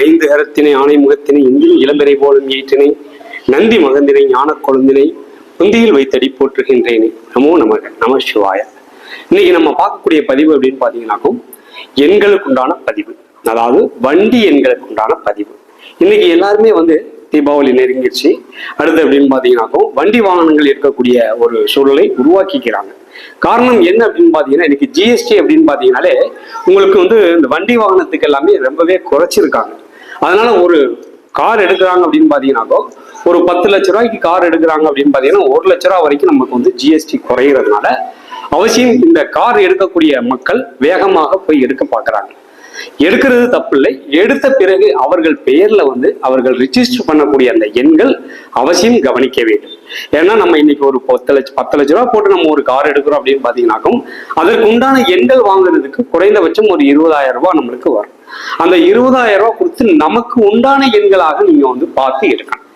ஐந்து கரத்தினை ஆணை முகத்தினை இந்தில் இளம்பெறை போலும் ஈற்றினை நந்தி மகந்தினை ஞான கொழுந்தினை குந்தியில் வைத்தடி போற்றுகின்றேனே. நமோ நமக நம சிவாய. இன்னைக்கு நம்ம பார்க்கக்கூடிய பதிவு அப்படின்னு பார்த்தீங்கன்னாக்கும் எண்களுக்கு உண்டான பதிவு. அதாவது வண்டி எண்களுக்கு உண்டான பதிவு. இன்னைக்கு எல்லாருமே வந்து தீபாவளி நெருங்கிடுச்சு. அடுத்து அப்படின்னு பார்த்தீங்கன்னாக்கும் வண்டி வாகனங்கள் இருக்கக்கூடிய ஒரு சூழலை உருவாக்கிக்கிறாங்க. காரணம் என்ன அப்படின்னு பார்த்தீங்கன்னா இன்னைக்கு ஜிஎஸ்டி அப்படின்னு பார்த்தீங்கன்னாலே உங்களுக்கு வந்து இந்த வண்டி வாகனத்துக்கு எல்லாமே ரொம்பவே குறைச்சிருக்காங்க. அதனால ஒரு கார் எடுக்கிறாங்க அப்படின்னு பார்த்தீங்கன்னாக்கோ ஒரு பத்து லட்ச ரூபாய்க்கு கார் எடுக்கிறாங்க அப்படின்னு பார்த்தீங்கன்னா ஒரு லட்ச ரூபா வரைக்கும் நமக்கு வந்து ஜிஎஸ்டி குறையிறதுனால அவசியம் இந்த கார் எடுக்கக்கூடிய மக்கள் வேகமாக போய் எடுக்க பார்க்குறாங்க. எடுக்கிறது தப்பு இல்லை எடுத்த பிறகு அவர்கள் பெயர்ல வந்து அவர்கள் ரிஜிஸ்டர் பண்ணக்கூடிய அந்த எண்கள் அவசியம் கவனிக்க வேண்டும். ஏன்னா நம்ம இன்னைக்கு ஒரு பத்து லட்சம் பத்து லட்ச ரூபா போட்டு நம்ம ஒரு கார் எடுக்கிறோம் அப்படின்னு பாத்தீங்கன்னாக்கும் அதற்கு உண்டான எண்கள் வாங்குறதுக்கு குறைந்தபட்சம் ஒரு இருபதாயிரம் ரூபாய் நம்மளுக்கு வரும். அந்த இருபதாயிரம் ரூபாய் கொடுத்து நமக்கு உண்டான எண்களாக நீங்க வந்து பார்த்து எடுக்கணும்.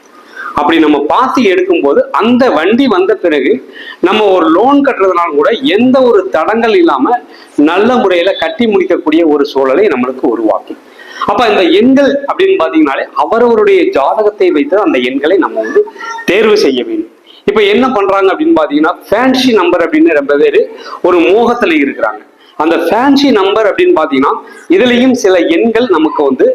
அப்படி நம்ம பார்த்து எடுக்கும்போது அந்த வண்டி வந்த பிறகு நம்ம ஒரு லோன் கட்டுறதுனால கூட எந்த ஒரு தடங்கள் இல்லாம நல்ல முறையில கட்டி முடிக்கக்கூடிய ஒரு சூழலை நம்மளுக்கு உருவாக்கும் அப்ப இந்த எண்கள் அப்படின்னு பாத்தீங்கன்னாலே அவரவருடைய ஜாதகத்தை வைத்து அந்த எண்களை நம்ம வந்து தேர்வு செய்ய வேண்டும். இப்ப என்ன பண்றாங்க அப்படின்னு பாத்தீங்கன்னா ஃபேன்சி நம்பர் அப்படின்னு ரொம்ப பேரு ஒரு மோகத்துல இருக்கிறாங்க. அந்த ஃபேன்சி நம்பர் அப்படின்னு பார்த்தீங்கன்னா இதுலேயும் சில எண்கள் நமக்கு வந்து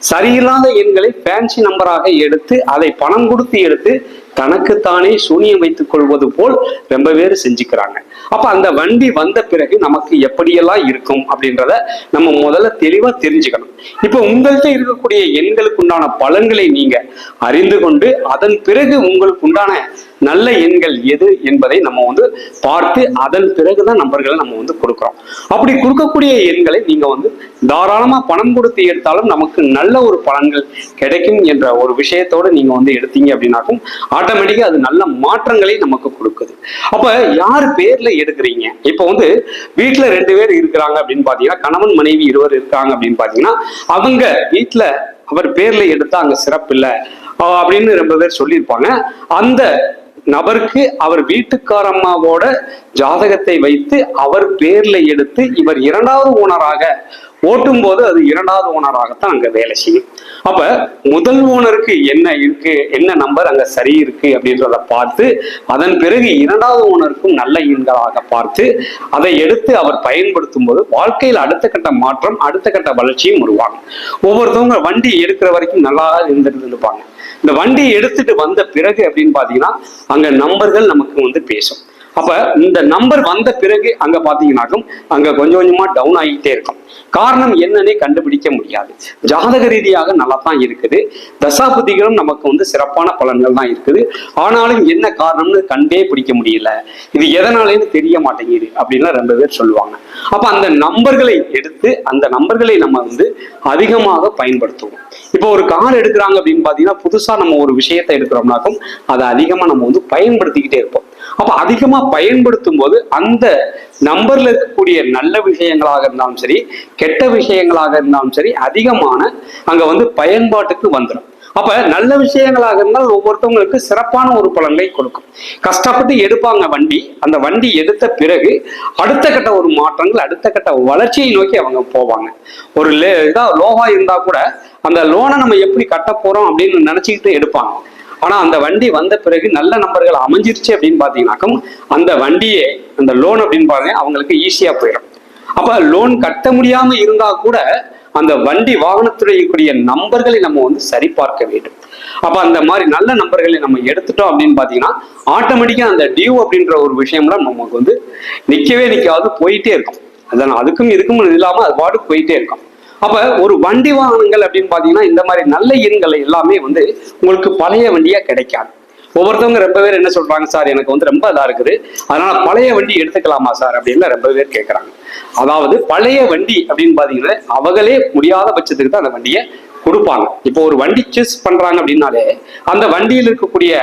சரியில்லாத எண்களை ஃபேன்சி நம்பராக எடுத்து அதை பணம் கொடுத்து எடுத்து தனக்குத்தானே சூனியம் வைத்துக் கொள்வது போல் ரொம்ப பேர் செஞ்சுக்கிறாங்க. அப்ப அந்த வண்டி வந்த பிறகு நமக்கு எப்படியெல்லாம் இருக்கும் அப்படின்றத நம்ம முதல்ல தெளிவா தெரிஞ்சுக்கணும். இப்ப உங்கள்கிட்ட இருக்கக்கூடிய எண்களுக்கு உண்டான பலன்களை நீங்க அறிந்து கொண்டு அதன் பிறகு உங்களுக்கு உண்டான நல்ல எண்கள் எது என்பதை நம்ம வந்து பார்த்து அதன் பிறகுதான் நம்பர்களை நம்ம வந்து கொடுக்குறோம். அப்படி கொடுக்கக்கூடிய எண்களை நீங்க வந்து தாராளமா பணம் கொடுத்து எடுத்தாலும் நமக்கு நல்ல ஒரு பலன்கள் கிடைக்கும் என்ற ஒரு விஷயத்தோட நீங்க வந்து எடுத்தீங்க அப்படின்னாக்கும் ஆட்டோமேட்டிக்கா அது நல்ல மாற்றங்களை நமக்கு கொடுக்குது. அப்ப யார் பேர்ல எடுக்கிறீங்க? இப்போ வந்து வீட்டுல ரெண்டு பேர் இருக்கிறாங்க அப்படின்னு பாத்தீங்கன்னா கணவன் மனைவி இருவர் இருக்காங்க அப்படின்னு பாத்தீங்கன்னா அவங்க வீட்டுல அவர் பேர்ல எடுத்தா அங்க சிறப்பு இல்லை. அப்படின்னு ரொம்ப பேர் சொல்லியிருப்பாங்க. அந்த நபருக்கு அவர் வீட்டுக்காரம்மாவோட ஜாதகத்தை வைத்து அவர் பேர்ல எடுத்து இவர் இரண்டாவது ஓனராக ஓட்டும் போது அது இரண்டாவது ஓனராகத்தான் அங்க வேலை செய்யும். அப்ப முதல் ஓனருக்கு என்ன இருக்கு என்ன நம்பர் அங்க சரி இருக்கு அப்படின்றத பார்த்து அதன் பிறகு இரண்டாவது ஓனருக்கும் நல்ல எண்களாக பார்த்து அதை எடுத்து அவர் பயன்படுத்தும் போது வாழ்க்கையில் அடுத்த கட்ட மாற்றம் அடுத்த கட்ட வளர்ச்சியும் உருவாகும். ஒவ்வொருத்தவங்க வண்டி எடுக்கிற வரைக்கும் நல்லா இருந்துட்டு இருப்பாங்க. இந்த வண்டி எடுத்துட்டு வந்த பிறகு அப்படின்னு பாத்தீங்கன்னா அங்க நம்பர்கள் நமக்கு வந்து பேசும். அப்ப இந்த நம்பர் வந்த பிறகு அங்க பாத்தீங்கன்னாக்கும் அங்க கொஞ்சம் கொஞ்சமா டவுன் ஆகிட்டே இருக்கும். காரணம் என்னன்னே கண்டுபிடிக்க முடியாது. ஜாதக ரீதியாக நல்லா தான் இருக்குது. தசாபதிகளும் நமக்கு வந்து சிறப்பான பலன்கள் தான் இருக்குது. ஆனாலும் என்ன காரணம்னு கண்டே பிடிக்க முடியல. இது எதனாலேன்னு தெரிய மாட்டேங்குது அப்படின்லாம் ரெண்டு பேர் சொல்லுவாங்க. அப்ப அந்த நம்பர்களை எடுத்து அந்த நம்பர்களை நம்ம வந்து அதிகமாக பயன்படுத்துவோம். இப்போ ஒரு கார் எடுக்கிறாங்க அப்படின்னு பாத்தீங்கன்னா புதுசா நம்ம ஒரு விஷயத்தை எடுக்கிறோம்னாக்கும் அதை அதிகமா நம்ம வந்து பயன்படுத்திக்கிட்டே இருப்போம். அப்ப அதிகமா பயன்படுத்தும் போது அந்த நம்பர்ல இருக்கக்கூடிய நல்ல விஷயங்களாக இருந்தாலும் சரி கெட்ட விஷயங்களாக இருந்தாலும் சரி அதிகமான அங்க வந்து பயன்பாட்டுக்கு வந்துடும் அப்ப நல்ல விஷயங்களாக இருந்தால் ஒவ்வொருத்தவங்களுக்கு சிறப்பான ஒரு பலன்களை கொடுக்கும். கஷ்டப்பட்டு எடுப்பாங்க வண்டி அந்த வண்டி எடுத்த பிறகு அடுத்த கட்ட ஒரு மாற்றங்கள் அடுத்த கட்ட வளர்ச்சியை நோக்கி அவங்க போவாங்க. ஒரு லே இதா லோகா இருந்தா கூட அந்த லோனை நம்ம எப்படி கட்ட போறோம் அப்படின்னு நினைச்சுக்கிட்டு எடுப்பாங்க. ஆனா அந்த வண்டி வந்த பிறகு நல்ல நம்பர்கள் அமைஞ்சிருச்சு அப்படின்னு பாத்தீங்கன்னாக்கும் அந்த வண்டியே அந்த லோன் அப்படின்னு பாருங்க அவங்களுக்கு ஈஸியா போயிடும் அப்ப லோன் கட்ட முடியாம இருந்தா கூட அந்த வண்டி வாகனத்துடைய நம்பர்களை நம்ம வந்து சரிபார்க்க வேண்டும். அப்ப அந்த மாதிரி நல்ல நம்பர்களை நம்ம எடுத்துட்டோம் அப்படின்னு பாத்தீங்கன்னா ஆட்டோமேட்டிக்கா அந்த டியூ அப்படின்ற ஒரு விஷயம்லாம் நமக்கு வந்து நிக்கவே நிக்காது போயிட்டே இருக்கும். அதான் அதுக்கும் இதுக்கும் இல்லாம அது பாட்டுக்கு போயிட்டே இருக்கும். அப்ப ஒரு வண்டி வாகனங்கள் அப்படின்னு பாத்தீங்கன்னா இந்த மாதிரி நல்ல எண்களை எல்லாமே வந்து உங்களுக்கு பழைய வண்டியா கிடைக்காது. ஒவ்வொருத்தவங்க ரொம்ப பேர் என்ன சொல்றாங்க சார் எனக்கு வந்து ரொம்ப இதா இருக்குது. அதனால பழைய வண்டி எடுத்துக்கலாமா சார்? அப்படின்னு ரொம்ப பேர் கேட்கறாங்க அதாவது பழைய வண்டி அப்படின்னு பாத்தீங்கன்னா அவங்களே முடியாத பட்சத்துக்கு தான் அந்த வண்டியை கொடுப்பாங்க. இப்போ ஒரு வண்டி சூஸ் பண்றாங்க அப்படின்னாலே அந்த வண்டியில் இருக்கக்கூடிய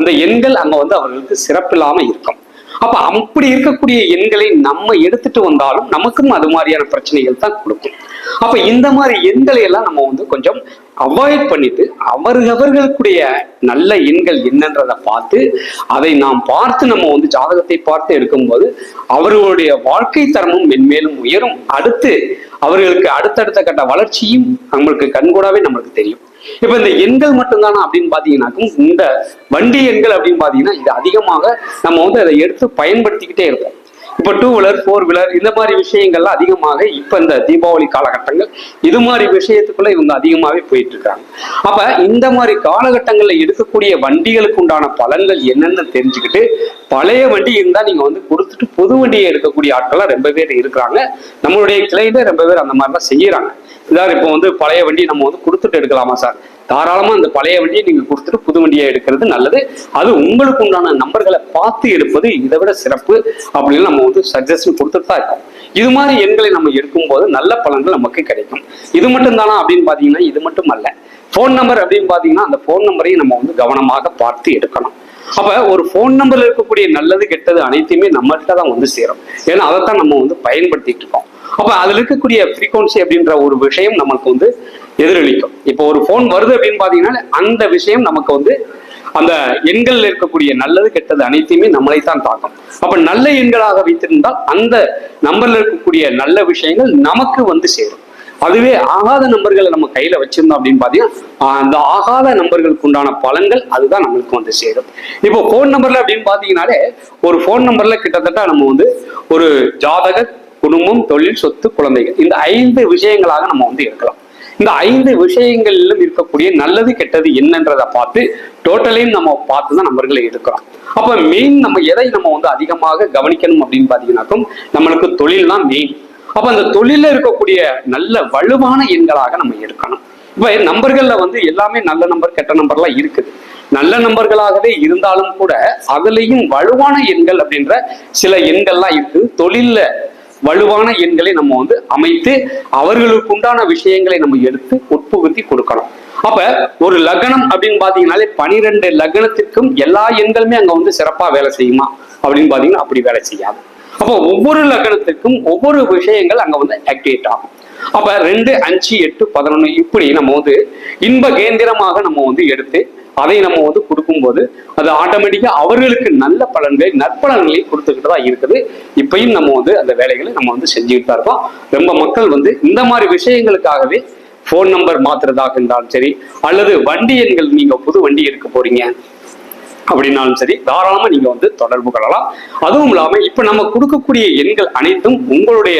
அந்த எண்கள் அங்க வந்து அவர்களுக்கு சிறப்பில்லாம இருக்கும். அப்ப அப்படி இருக்கக்கூடிய எண்களை நம்ம எடுத்துட்டு வந்தாலும் நமக்கும் அது மாதிரியான பிரச்சனைகள் தான் கொடுக்கும். அப்ப இந்த மாதிரி எண்களை எல்லாம் நம்ம வந்து கொஞ்சம் அவாய்ட் பண்ணிட்டு அவர்களுக்குடைய நல்ல எண்கள் என்னன்றதை பார்த்து அதை நாம் பார்த்து நம்ம வந்து ஜாதகத்தை பார்த்து எடுக்கும்போது அவர்களுடைய வாழ்க்கை தரமும் மென்மேலும் உயரும். அடுத்து அவர்களுக்கு அடுத்தடுத்த கட்ட வளர்ச்சியும் நம்மளுக்கு கண்கூடாவே நம்மளுக்கு தெரியும். இப்ப இந்த எண்கள் மட்டும்தானா அப்படின்னு பாத்தீங்கன்னாக்கும் இந்த வண்டி எண்கள் அப்படின்னு பாத்தீங்கன்னா இது அதிகமாக நம்ம வந்து அதை எடுத்து பயன்படுத்திக்கிட்டே இருப்போம். இப்போ டூ வீலர் ஃபோர் வீலர் இந்த மாதிரி விஷயங்கள்லாம் அதிகமாக இப்போ இந்த தீபாவளி காலகட்டங்கள் இது மாதிரி விஷயத்துக்குள்ள இவங்க அதிகமாகவே போயிட்டு இருக்காங்க அப்போ இந்த மாதிரி காலகட்டங்களில் எடுக்கக்கூடிய வண்டிகளுக்கு உண்டான பலன்கள் என்னென்னு தெரிஞ்சுக்கிட்டு பழைய வண்டி இருந்தால் நீங்கள் வந்து கொடுத்துட்டு புது வண்டியை எடுக்கக்கூடிய ஆட்கள்லாம் ரொம்ப பேர் இருக்கிறாங்க. நம்மளுடைய கிளையில ரொம்ப பேர் அந்த மாதிரிலாம் செய்யறாங்க. சார் இப்போ வந்து பழைய வண்டி நம்ம வந்து கொடுத்துட்டு எடுக்கலாமா சார்? தாராளமாக அந்த பழைய வண்டியை நீங்கள் கொடுத்துட்டு புது வண்டியை எடுக்கிறது நல்லது. அது உங்களுக்கு உண்டான நம்பர்களை பார்த்து எடுப்பது இதை விட சிறப்பு அப்படின்னு நம்ம வந்து சஜஷன் கொடுத்துட்டு தான் இருக்கோம். இது மாதிரி எண்களை நம்ம எடுக்கும்போது நல்ல பலன்கள் நமக்கு கிடைக்கும். இது மட்டும் தானா அப்படின்னு பார்த்தீங்கன்னா இது மட்டும் அல்ல ஃபோன் நம்பர் அப்படின்னு பார்த்தீங்கன்னா அந்த ஃபோன் நம்பரையும் நம்ம வந்து கவனமாக பார்த்து எடுக்கணும். அப்ப ஒரு ஃபோன் நம்பர்ல இருக்கக்கூடிய நல்லது கெட்டது அனைத்தையுமே நம்மகிட்ட தான் வந்து சேரும். ஏன்னா அதைத்தான் நம்ம வந்து பயன்படுத்திட்டு இருக்கோம். அப்ப அதுல இருக்கக்கூடிய ஃப்ரீக்வன்சி அப்படின்ற ஒரு விஷயம் நமக்கு வந்து எதிரொலிக்கும். இப்போ ஒரு ஃபோன் வருது அப்படின்னு பாத்தீங்கன்னா அந்த விஷயம் நமக்கு வந்து அந்த எண்கள்ல இருக்கக்கூடிய நல்லது கெட்டது அனைத்தையுமே நம்மளை தான் தாக்கும். அப்ப நல்ல எண்களாக வைத்திருந்தால் அந்த நம்பர்ல இருக்கக்கூடிய நல்ல விஷயங்கள் நமக்கு வந்து சேரும். அதுவே ஆகாத நம்பர்களை நம்ம கையில வச்சிருந்தோம் அப்படின்னு பாத்தீங்கன்னா அந்த ஆகாத நம்பர்களுக்கு உண்டான பலன்கள் அதுதான் நம்மளுக்கு வந்து சேரும். இப்போ ஃபோன் நம்பர்ல அப்படின்னு பாத்தீங்கன்னாலே ஒரு ஃபோன் நம்பர்ல கிட்டத்தட்ட நம்ம வந்து ஒரு ஜாதக குடும்பம் தொழில் சொத்து குழந்தைகள். இந்த ஐந்து விஷயங்களாக நம்ம வந்து இருக்கலாம் இந்த ஐந்து விஷயங்களிலும் இருக்கக்கூடிய நல்லது கெட்டது என்னன்றதை பார்த்து டோட்டலையும் நம்ம பார்த்து தான் நம்பர்களை எடுக்கிறோம். அப்ப மெயின் நம்ம எதை நம்ம வந்து அதிகமாக கவனிக்கணும் அப்படின்னு பாத்தீங்கன்னாக்கும் நம்மளுக்கு தொழில் தான் மெயின் அப்ப அந்த தொழில இருக்கக்கூடிய நல்ல வலுவான எண்களாக நம்ம எடுக்கணும். இப்ப நம்பர்கள்ல வந்து எல்லாமே நல்ல நம்பர் கெட்ட நம்பர்லாம் இருக்குது. நல்ல நம்பர்களாகவே இருந்தாலும் கூட அதுலேயும் வலுவான எண்கள் அப்படின்ற சில எண்கள்லாம் இருக்கு தொழில வலுவான எண்களை நம்ம வந்து அமைத்து அவர்களுக்கு உண்டான விஷயங்களை நம்ம எடுத்து உட்புகுத்தி கொடுக்கணும். அப்ப ஒரு லக்னம் அப்படின்னு பாத்தீங்கன்னாலே பனிரெண்டு லக்னத்திற்கும் எல்லா எண்களுமே அங்க வந்து சிறப்பா வேலை செய்யுமா? அப்படின்னு பாத்தீங்கன்னா அப்படி வேலை செய்யாது. அப்போ ஒவ்வொரு லக்னத்திற்கும் ஒவ்வொரு விஷயங்கள் அங்க வந்து ஆக்டிவேட் ஆகும். அப்ப ரெண்டு அஞ்சு எட்டு பதினொன்னு இப்படி நம்ம வந்து இன்ப கேந்திரமாக நம்ம வந்து எடுத்து அதை நம்ம வந்து கொடுக்கும்போது அது ஆட்டோமேட்டிக்காக அவர்களுக்கு நல்ல பலன்களை நற்பலன்களை கொடுத்துக்கிட்டு தான் இருக்குது. இப்பயும் நம்ம வந்து அந்த வேலைகளை நம்ம வந்து செஞ்சுக்கிட்டு தான் இருக்கோம். ரொம்ப மக்கள் வந்து இந்த மாதிரி விஷயங்களுக்காகவே ஃபோன் நம்பர் மாத்துறதாக இருந்தாலும் சரி அல்லது வண்டி எண்கள் நீங்க புது வண்டி எடுக்க போறீங்க அப்படின்னாலும் சரி தாராளமா நீங்க வந்து தொடர்பு கொள்ளலாம். அதுவும் இல்லாம இப்ப நம்ம கொடுக்கக்கூடிய எண்கள் அனைத்தும் உங்களுடைய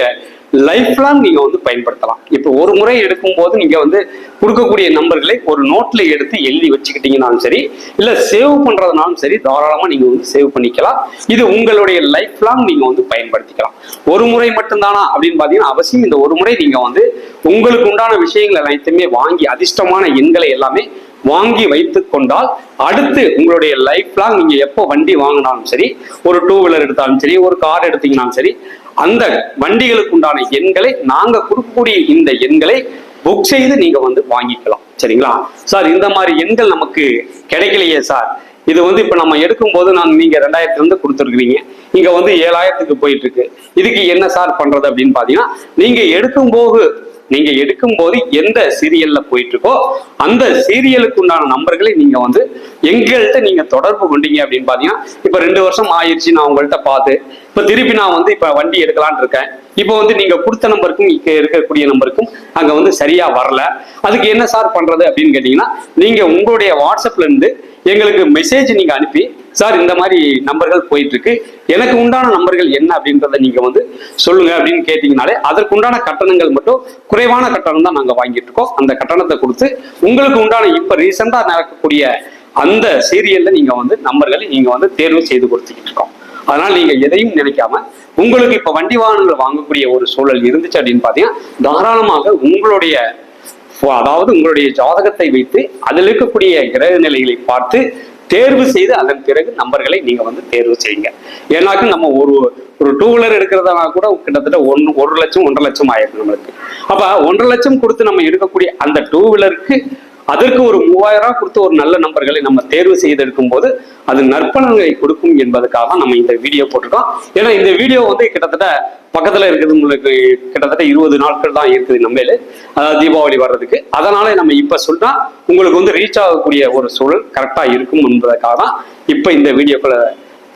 லைஃப் லாங் நீங்க வந்து பயன்படுத்தலாம். இப்போ ஒரு முறை எடுக்கும் போது நீங்க வந்து கொடுக்கக்கூடிய நம்பர்களை ஒரு நோட்ல எடுத்து எழுதி வச்சுக்கிட்டீங்கனாலும் சரி இல்ல சேவ் பண்றதுனாலும் சரி தாராளமா நீங்க வந்து சேவ் பண்ணிக்கலாம். இது உங்களுடைய லைஃப் லாங் நீங்க வந்து பயன்படுத்திக்கலாம். ஒரு முறை மட்டும்தானா அப்படின்னு பாத்தீங்கன்னா அவசியம். இந்த ஒரு முறை நீங்க வந்து உங்களுக்கு உண்டான விஷயங்கள் அனைத்துமே வாங்கி அதிர்ஷ்டமான எண்களை எல்லாமே வாங்கி வைத்து கொண்டால் அடுத்து உங்களுடைய லைஃப் லாங் நீங்க எப்போ வண்டி வாங்கினாலும் சரி ஒரு டூ வீலர் எடுத்தாலும் சரி ஒரு கார் எடுத்தீங்கனாலும் சரி அந்த வண்டிகளுக்கு உண்டான எண்களை நாங்க கொடுக்கக்கூடிய இந்த எண்களை புக் செய்து நீங்க வந்து வாங்கிக்கலாம். சரிங்களா? சார் இந்த மாதிரி எண்கள் நமக்கு கிடைக்கலையே சார். இது வந்து இப்ப நம்ம எடுக்கும் போது நான் நீங்க ரெண்டாயிரத்துல இருந்து கொடுத்துருக்கீங்க இங்க வந்து ஏழாயிரத்துக்கு போயிட்டு இருக்கு. இதுக்கு என்ன சார் பண்றது அப்படின்னு பாத்தீங்கன்னா நீங்க எடுக்கும் போது நீங்க எடுக்கும் போது எந்த சீரியல்ல போயிட்டு இருக்கோ அந்த சீரியலுக்கு உண்டான நம்பர்களை நீங்க வந்து எங்கள்கிட்ட நீங்க தொடர்பு கொண்டீங்க அப்படின்னு பாத்தீங்கன்னா இப்ப ரெண்டு வருஷம் ஆயிடுச்சு நான் உங்கள்கிட்ட பார்த்து. இப்ப திருப்பி நான் வந்து இப்ப வண்டி எடுக்கலான் இருக்கேன். இப்போ வந்து நீங்க கொடுத்த நம்பருக்கும் இங்க இருக்கக்கூடிய நம்பருக்கும் அங்க வந்து சரியா வரல. அதுக்கு என்ன சார் பண்றது அப்படின்னு கேட்டீங்கன்னா நீங்க உங்களுடைய வாட்ஸ்அப்ல இருந்து எங்களுக்கு மெசேஜ் நீங்க அனுப்பி சார் இந்த மாதிரி நம்பர்கள் போயிட்டு இருக்கு எனக்கு உண்டான நம்பர்கள் என்ன அப்படின்றத நீங்க வந்து சொல்லுங்க அப்படின்னு கேட்டீங்கனாலே அதற்குண்டான கட்டணங்கள் மட்டும் குறைவான கட்டணம் தான் நாங்க வாங்கிட்டு இருக்கோம். அந்த கட்டணத்தை கொடுத்து உங்களுக்கு உண்டான இப்ப ரீசெண்டா நடக்கக்கூடிய அந்த சீரியல்ல நீங்க வந்து நம்பர்களை நீங்க வந்து தேர்வு செய்து கொடுத்துக்கிட்டு இருக்கோம். அதனால நீங்க எதையும் நினைக்காம உங்களுக்கு இப்ப வண்டி வாகனங்கள் வாங்கக்கூடிய ஒரு சூழல் இருந்துச்சு அப்படின்னு பாத்தீங்கன்னா தாராளமாக உங்களுடைய அதாவது உங்களுடைய ஜாதகத்தை வைத்து அதில் இருக்கக்கூடிய கிரக நிலைகளை பார்த்து தேர்வு செய்து அதன் பிறகு நம்பர்களை நீங்க வந்து தேர்வு செய்யுங்க. ஏன்னாக்கு நம்ம ஒரு ஒரு டூ வீலர் எடுக்கிறதா கூட கிட்டத்தட்ட ஒன்று ஒரு லட்சம் ஒன்றரை லட்சம் ஆயிருக்கு நம்மளுக்கு. அப்ப ஒன்றரை லட்சம் கொடுத்து நம்ம எடுக்கக்கூடிய அந்த டூ வீலருக்கு அதற்கு ஒரு மூவாயிரம் ரூபாய் கொடுத்து ஒரு நல்ல நம்பர்களை நம்ம தேர்வு செய்தெடுக்கும் போது அது நற்பலன்களை கொடுக்கும் என்பதுக்காக நம்ம இந்த வீடியோ போட்டிருக்கோம். ஏன்னா இந்த வீடியோ வந்து கிட்டத்தட்ட பக்கத்துல இருக்குது உங்களுக்கு கிட்டத்தட்ட இருபது நாட்கள் தான் இருக்குது நம்மளே அதாவது தீபாவளி வர்றதுக்கு. அதனால நம்ம இப்ப சொன்னா உங்களுக்கு வந்து ரீச் ஆகக்கூடிய ஒரு சூழல் கரெக்டா இருக்கும் என்பதற்காக தான் இப்ப இந்த வீடியோக்களை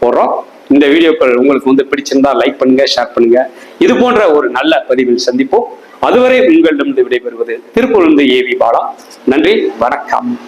போடுறோம். இந்த வீடியோக்கள் உங்களுக்கு வந்து பிடிச்சிருந்தா லைக் பண்ணுங்க ஷேர் பண்ணுங்க. இது போன்ற ஒரு நல்ல பதிவில் சந்திப்போம். அதுவரை உங்களிடம் விடைபெறுவது திருப்பொழுந்து ஏவி பாலா. நன்றி வணக்கம்.